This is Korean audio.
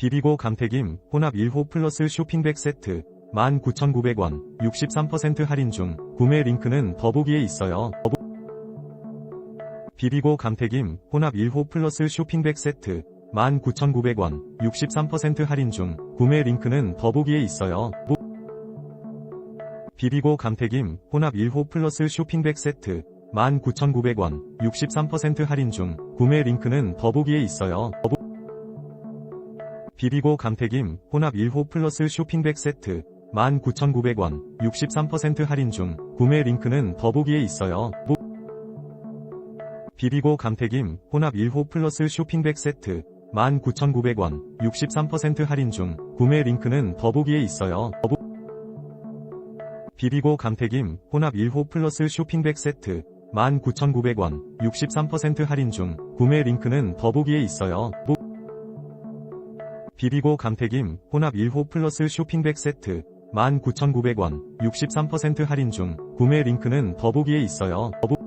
비비고 감태김 혼합 1호 플러스 쇼핑백 세트 19,900원 63% 할인 중 구매 링크는 더보기에 있어요. 비비고 감태김 혼합 1호 플러스 쇼핑백 세트 19,900원 63% 할인 중 구매 링크는 더보기에 있어요. 보... 비비고 감태김 혼합 1호 플러스 쇼핑백 세트 19,900원 63% 할인 중 구매 링크는 더보기에 있어요. 더보... 비비고 감태김 혼합 1호 플러스 쇼핑백 세트 19,900원 63% 할인 중 구매 링크는 더보기에 있어요. 보... 비비고 감태김 혼합 1호 플러스 쇼핑백 세트 19,900원 63% 할인 중 구매 링크는 더보기에 있어요. 비비고 감태김 혼합 1호 플러스 쇼핑백 세트 19,900원 63% 할인 중 구매 링크는 더보기에 있어요. 보... 비비고 감태김 혼합 1호 플러스 쇼핑백 세트 19,900원 63% 할인 중 구매 링크는 더보기에 있어요. 더보...